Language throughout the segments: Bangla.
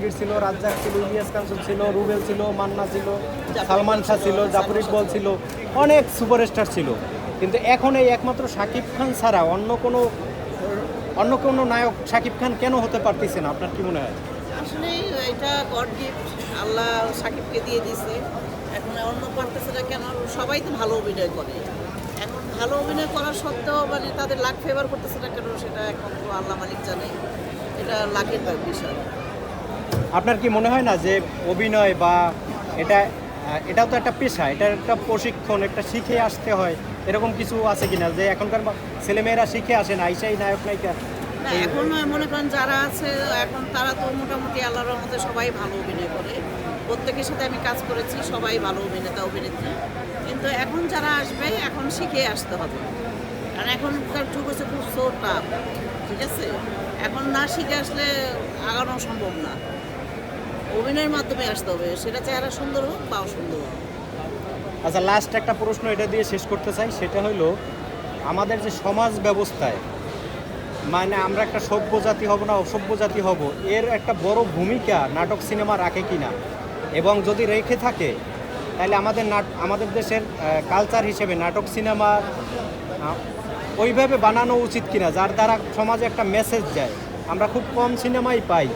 জাহাঙ্গীর ছিল, রাজ্জাক ছিল, ইলিয়াস কাঞ্চন ছিল, রুবেল ছিল, মান্না ছিল, সালমান শাহ ছিল, জাফর ইকবল ছিল, অনেক সুপারস্টার ছিল। কিন্তু এখন এই একমাত্র শাকিব খান ছাড়া অন্য কোনো অন্য কোনো নায়ক শাকিব খান কেন হতে পারতেছে না? আপনার কি মনে হয়? আসলে এটা গড গিফট, আল্লাহ সাকিবকে দিয়ে দিছে এখন অন্য পারতেছে না কেন? সবাই তো ভালো অভিনয় করে। এখন ভালো অভিনয় করার সত্ত্বেও মানে তাদের লাখ ফেভার করতেছে না কেন? সেটা এখন তো আল্লাহ মালিক জানে। এটা ব্যাপার বিষয়। আপনার কি মনে হয় না যে অভিনয় বা এটা, এটাও তো একটা পেশা এটা একটা প্রশিক্ষণ, একটা শিখে আসতে হয়, এরকম কিছু আছে কিনা? যে এখনকার ছেলেমেয়েরা শিখে আসে না আইসাই নায়ক নায়িকা? এখন মনে করেন যারা আছে, এখন তারা তো মোটামুটি আল্লাহর রহমতে সবাই ভালো অভিনয় করে। প্রত্যেকের সাথে আমি কাজ করেছি, সবাই ভালো অভিনেতা, অভিনেত্রী। কিন্তু এখন যারা আসবে, এখন শিখে আসতে হবে। কারণ এখনকার যুগ হচ্ছে খুব সো টাফ ঠিক আছে? এখন না শিখে আসলে আগানো সম্ভব না। অভিনয়ের মাধ্যমে আসতে হবে। সেটা চেহারা সুন্দর হোক বা অসুন্দর হোক। আচ্ছা লাস্ট একটা প্রশ্ন এটা দিয়ে শেষ করতে চাই। সেটা হলো আমাদের যে সমাজ ব্যবস্থায় মানে আমরা একটা সভ্য জাতি হব না, অসভ্য জাতি হব, এর একটা বড় ভূমিকা নাটক, সিনেমা রাখে কিনা? এবং যদি রেখে থাকে, তাহলে আমাদের নাট, আমাদের দেশের কালচার হিসেবে নাটক, সিনেমা ওইভাবে বানানো উচিত কিনা, যার দ্বারা সমাজে একটা মেসেজ যায়। আমরা খুব কম সিনেমাই পাই।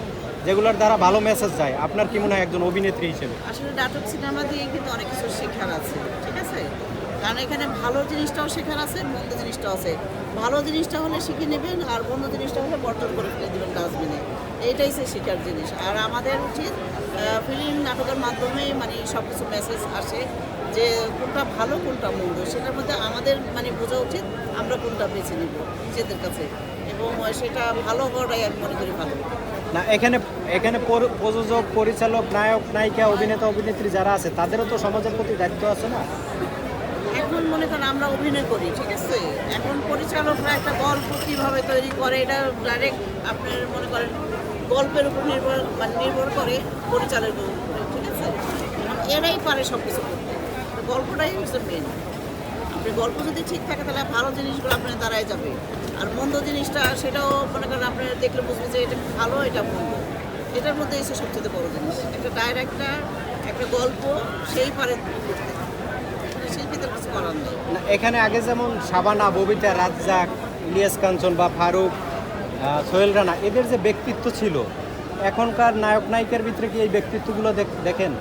যেগুলোর দ্বারা ভালো মেসেজ যায়। আপনার কি মনে হয় একজন অভিনেত্রী হিসেবে? আসলে নাটক সিনেমা দিয়ে কিন্তু অনেক কিছু শেখার আছে, ঠিক আছে? কারণ এখানে ভালো জিনিসটাও শেখার আছে, মন্দ জিনিসটাও আছে। ভালো জিনিসটা হলে শিখে নেবেন, আর মন্দ জিনিসটা হলে বর্জন করে ফেলে দেবেন ডাস্টবিনে। এইটাই সে শেখার জিনিস। আর আমাদের উচিত ফিল্ম নাটকের মাধ্যমে মানে সব কিছু মেসেজ আসে যে কোনটা ভালো কোনটা মন্দ। সেটার মধ্যে আমাদের মানে বোঝা উচিত আমরা কোনটা বেছে নিব নিজেদের কাছে। এবং সেটা ভালো হওয়াটাই আমি মনে করি ভালো। না এখানে এখানে প্রযোজক পরিচালক নায়ক নায়িকা অভিনেতা অভিনেত্রী যারা আছে তাদেরও তো সমাজের প্রতি দায়িত্ব আছে না? এখন মনে করেন আমরা অভিনয় করি ঠিক আছে? এখন পরিচালকরা একটা গল্প কীভাবে তৈরি করে এটা ডাইরেক্ট আপনার মনে করেন গল্পের উপর নির্ভর মানে নির্ভর করে পরিচালকের উপরে ঠিক আছে? এরাই পারে সব কিছু করতে গল্পটাই হচ্ছে মেন আপনি গল্প যদি ঠিক থাকে, তাহলে ভালো জিনিসগুলো আপনার দ্বারাই যাবে। আর মন্দ জিনিসটা, সেটাও মনে করেন আপনি দেখলে বুঝবেন যে এটা ভালো, এটা মন্দ। এটার মধ্যে এসে সবচেয়ে বড় জিনিস। একটা ডাইরেক্টর একটা গল্প, সেই পারে মানে কিছু করার নেই। এখানে আগে যেমন সাবানা ববিতা রাজ্জাক, ইলিয়াস কাঞ্চন বা ফারুক সোহেল রানা এদের যে ব্যক্তিত্ব ছিল এখনকার নায়ক নায়িকার ভিতরে কি এই ব্যক্তিত্বগুলো দেখ- দেখেন?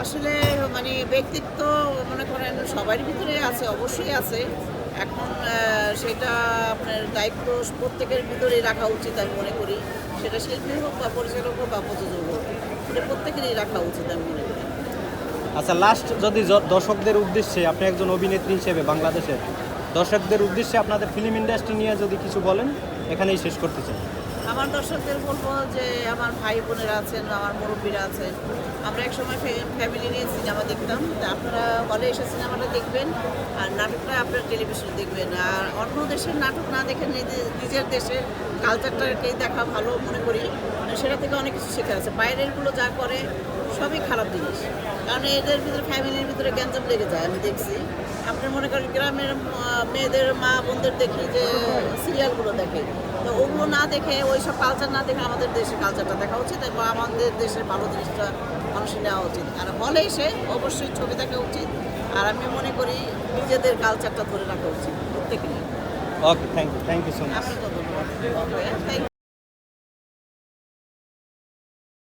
আসলে মানে ব্যক্তিত্ব মনে করেন সবার ভিতরে আছে অবশ্যই আছে। এখন সেটা আপনার দায়িত্ব প্রত্যেকের ভিতরেই রাখা উচিত আমি মনে করি। সেটা শিল্পী হোক বা পরিচালক হোক বা প্রযোজক হোক সেটা প্রত্যেকেরই রাখা উচিত আমি মনে করি। আচ্ছা লাস্ট যদি দর্শকদের উদ্দেশ্যে আপনি একজন অভিনেত্রী হিসেবে বাংলাদেশের দর্শকদের উদ্দেশ্যে আপনাদের ফিল্ম ইন্ডাস্ট্রি নিয়ে যদি কিছু বলেন। এখানেই শেষ করতে চাই। আমার দর্শকদের বলব যে আমার ভাই বোনেরা আছেন, আমার মুরব্বীরা আছেন, আমরা একসময় ফ্যামিলি নিয়ে সিনেমা দেখতাম। আপনারা হলে এসে সিনেমাটা দেখবেন, আর নাটকটা আপনার টেলিভিশনে দেখবেন। আর অন্য দেশের নাটক না দেখে নিজে- নিজের দেশের কালচারটাকেই দেখা ভালো মনে করি। মানে সেটা থেকে অনেক কিছু শেখা আছে। বাইরেরগুলো যা করে, সবই খারাপ জিনিস। কারণ এদের ভিতরে, ফ্যামিলির ভিতরে গ্যাঞ্জাম লেগে যায়, আমি দেখছি। আপনি মনে করেন গ্রামের মেয়েদের মা বোনদের দেখি যে সিরিয়ালগুলো দেখে। তো ওগুলো না দেখে ওই সব কালচার না দেখে আমাদের দেশের কালচারটা দেখা উচিত এবং আমাদের দেশের ভালো জিনিসটা মানুষের নেওয়া উচিত। আর হলে এসে অবশ্যই ছবি দেখা উচিত। আর আমি মনে করি নিজেদের কালচারটা ধরে রাখা উচিত প্রত্যেকেরই। Okay thank you thank you so much আপনাকে ধন্যবাদ। থ্যাংক